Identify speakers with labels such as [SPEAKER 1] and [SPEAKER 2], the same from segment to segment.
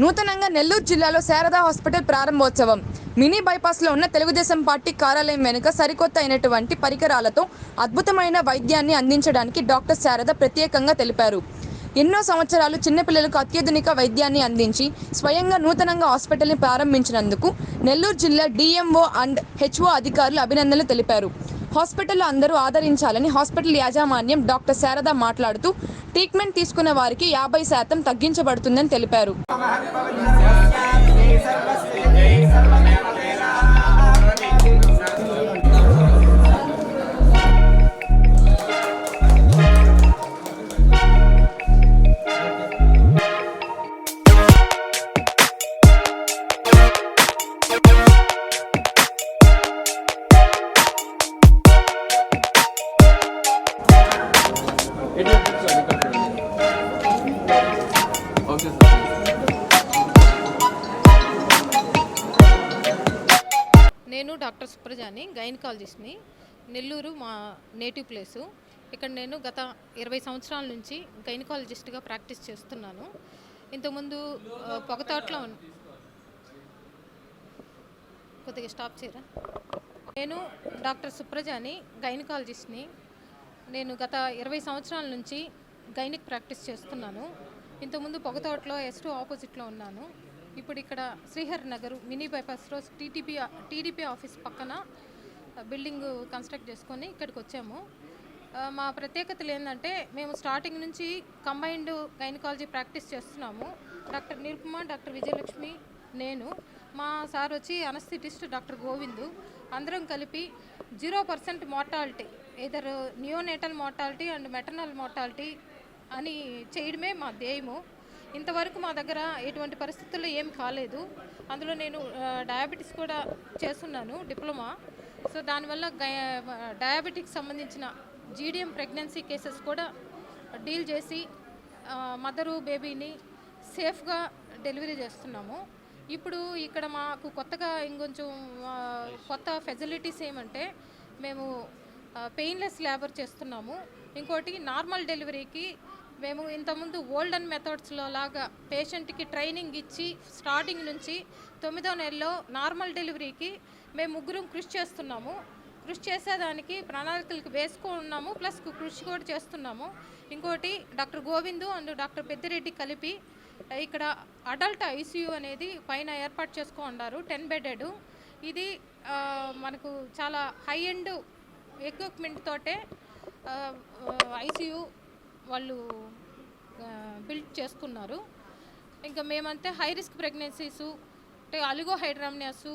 [SPEAKER 1] నూతనంగా నెల్లూరు జిల్లాలో శారదా హాస్పిటల్ ప్రారంభోత్సవం. మినీ బైపాస్లో ఉన్న తెలుగుదేశం పార్టీ కార్యాలయం వెనుక సరికొత్త అయినటువంటి పరికరాలతో అద్భుతమైన వైద్యాన్ని అందించడానికి డాక్టర్ శారద ప్రత్యేకంగా తెలిపారు. ఎన్నో సంవత్సరాలు చిన్నపిల్లలకు అత్యాధునిక వైద్యాన్ని అందించి స్వయంగా నూతనంగా హాస్పిటల్ని ప్రారంభించినందుకు నెల్లూరు జిల్లా డిఎంఓ అండ్ హెచ్ఓ అధికారులు అభినందనలు తెలిపారు. హాస్పిటల్లో అందరూ ఆదరించాలని హాస్పిటల్ యాజమాన్యం డాక్టర్ శారద మాట్లాడుతూ ట్రీట్మెంట్ తీసుకున్న వారికి యాభై శాతం తగ్గించబడుతుందని తెలిపారు.
[SPEAKER 2] ఓకే
[SPEAKER 3] నేను డాక్టర్ సుప్రజాని గైనకాలజిస్ట్ని. నెల్లూరు మా నేటివ్ ప్లేసు. ఇక్కడ నేను గత ఇరవై సంవత్సరాల నుంచి గైనకాలజిస్ట్గా ప్రాక్టీస్ చేస్తున్నాను. ఇంతకుముందు పొగతోటలో కొద్దిగా స్టాప్ చేయరా? నేను డాక్టర్ సుప్రజాని గైనకాలజిస్ట్ని. నేను గత ఇరవై సంవత్సరాల నుంచి గైనిక్ ప్రాక్టీస్ చేస్తున్నాను. ఇంతకుముందు పొగతోటలో ఎస్ టూ ఆపోజిట్లో ఉన్నాను. ఇప్పుడు ఇక్కడ Srihar Nagar mini bypass road TTP TDP office పక్కన బిల్డింగ్ కన్స్ట్రక్ట్ చేసుకొని ఇక్కడికి వచ్చాము. మా ప్రత్యేకతలు ఏంటంటే మేము స్టార్టింగ్ నుంచి కంబైన్డ్ గైనకాలజీ ప్రాక్టీస్ చేస్తున్నాము. డాక్టర్ నిరుపమ డాక్టర్ విజయలక్ష్మి నేను మా సార్ వచ్చి అనస్థిటిస్ట్ డాక్టర్ గోవిందు అందరం కలిపి zero percent mortality either neonatal mortality and maternal mortality అని చేయడమే మా ధ్యేయము. ఇంతవరకు మా దగ్గర ఎటువంటి పరిస్థితుల్లో ఏం కాలేదు. అందులో నేను డయాబెటీస్ కూడా చేస్తున్నాను డిప్లొమా సో దానివల్ల డయాబెటిక్ సంబంధించిన జీడిఎం ప్రెగ్నెన్సీ కేసెస్ కూడా డీల్ చేసి మదరు బేబీని సేఫ్గా డెలివరీ చేస్తున్నాము. ఇప్పుడు ఇక్కడ మాకు కొత్తగా ఇంకొంచెం కొత్త ఫెసిలిటీస్ ఏమంటే మేము పెయిన్లెస్ లేబర్ చేస్తున్నాము. ఇంకోటి నార్మల్ డెలివరీకి మేము ఇంతకుముందు ఓల్డెన్ మెథడ్స్లో లాగా పేషెంట్కి ట్రైనింగ్ ఇచ్చి స్టార్టింగ్ నుంచి తొమ్మిదో నెలలో నార్మల్ డెలివరీకి మేము ముగ్గురం కృషి చేస్తున్నాము. కృషి చేసేదానికి ప్రణాళికలకు వేసుకున్నాము ప్లస్ కృషి కూడా చేస్తున్నాము. ఇంకోటి doctor Govindu and doctor Peddireddy కలిపి ఇక్కడ అడల్ట్ ఐసీయూ అనేది పైన ఏర్పాటు చేసుకో ఉన్నారు టెన్ బెడెడ్ ఇది మనకు చాలా హై ఎండ్ ఎక్విప్మెంట్ తోటే ఐసీయూ వాళ్ళు బిల్డ్ చేసుకున్నారు. ఇంకా మేమంతే హై రిస్క్ ప్రెగ్నెన్సీసు అంటే అలిగో హైడ్రామియాస్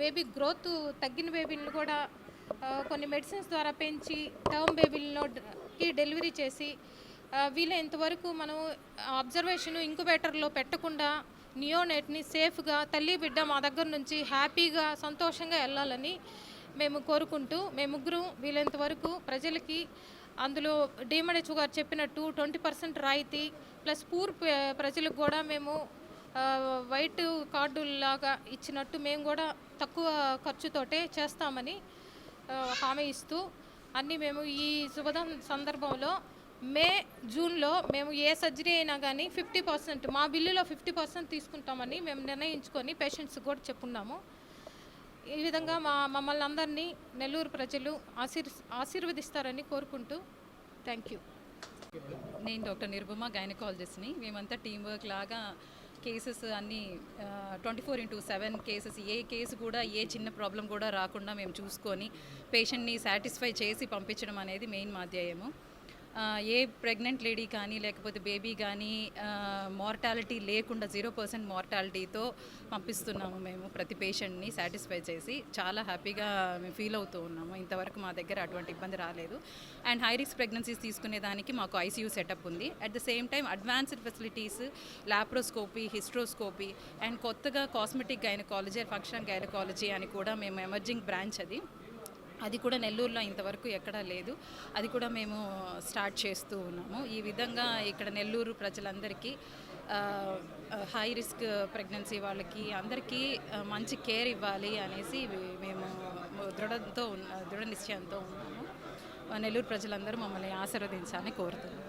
[SPEAKER 3] బేబీ గ్రోత్ తగ్గిన బేబీలను కూడా కొన్ని మెడిసిన్స్ ద్వారా పెంచి టర్మ్ బేబీలకి డెలివరీ చేసి వీలైనంతవరకు మనం అబ్జర్వేషన్ ఇంక్యుబేటర్లో పెట్టకుండా నియోనేట్ని సేఫ్గా తల్లి బిడ్డ మా దగ్గర నుంచి హ్యాపీగా సంతోషంగా వెళ్ళాలని మేము కోరుకుంటూ మేము ముగ్గురు వీలైనంత వరకు ప్రజలకి అందులో డిఎంఎడ్హెచ్ గారు చెప్పినట్టు ట్వంటీ పర్సెంట్ రాయితీ ప్లస్ పూర్ ప్రజలకు కూడా మేము ఆ, వైట్ కార్డులాగా ఇచ్చినట్టు మేము కూడా తక్కువ ఖర్చుతోటే చేస్తామని హామీ ఇస్తూ అన్నీ మేము ఈ శుభదం సందర్భంలో మే జూన్లో మేము ఏ సర్జరీ అయినా కానీ ఫిఫ్టీ పర్సెంట్ మా బిల్లులో ఫిఫ్టీ పర్సెంట్ తీసుకుంటామని మేము నిర్ణయించుకొని పేషెంట్స్కి కూడా చెప్పున్నాము. ఈ విధంగా మా మమ్మల్ని అందరినీ నెల్లూరు ప్రజలు ఆశీర్ ఆశీర్వదిస్తారని కోరుకుంటూ థ్యాంక్ యూ.
[SPEAKER 4] నేను డాక్టర్ నిర్భమ గైనకాలజిస్ట్ని. మేమంతా టీం వర్క్ లాగా కేసెస్ అన్నీ twenty four into seven cases ఏ కేసు కూడా ఏ చిన్న ప్రాబ్లం కూడా రాకుండా మేము చూసుకొని పేషెంట్ని సాటిస్ఫై చేసి పంపించడం అనేది మెయిన్ మా ఏ ప్రెగ్నెంట్ లేడీ కానీ లేకపోతే బేబీ కానీ మార్టాలిటీ లేకుండా జీరో పర్సెంట్ మార్టాలిటీతో పంపిస్తున్నాము మేము ప్రతి పేషెంట్ని సాటిస్ఫై చేసి. చాలా హ్యాపీగా మేము ఫీల్ అవుతూ ఉన్నాము. ఇంతవరకు మా దగ్గర అటువంటి ఇబ్బంది రాలేదు. అండ్ హై రిస్క్ ప్రెగ్నెన్సీస్ తీసుకునే దానికి మాకు ఐసీయూ సెటప్ ఉంది. At the same time advanced facilities laparoscopy hysteroscopy and కొత్తగా కాస్మెటిక్ గైనకాలజీ ఫంక్షన్ గైనకాలజీ అని కూడా మేము ఎమర్జింగ్ బ్రాంచ్ అది. అది కూడా నెల్లూరులో ఇంతవరకు ఎక్కడా లేదు. అది కూడా మేము స్టార్ట్ చేస్తూ ఉన్నాము. ఈ విధంగా ఇక్కడ నెల్లూరు ప్రజలందరికీ హై రిస్క్ ప్రెగ్నెన్సీ వాళ్ళకి అందరికీ మంచి కేర్ ఇవ్వాలి అనేసి మేము దృఢంతో ఉన్న దృఢ నిశ్చయంతో ఉన్నాము. నెల్లూరు ప్రజలందరూ మమ్మల్ని ఆశీర్వదించాలని కోరుతున్నాము.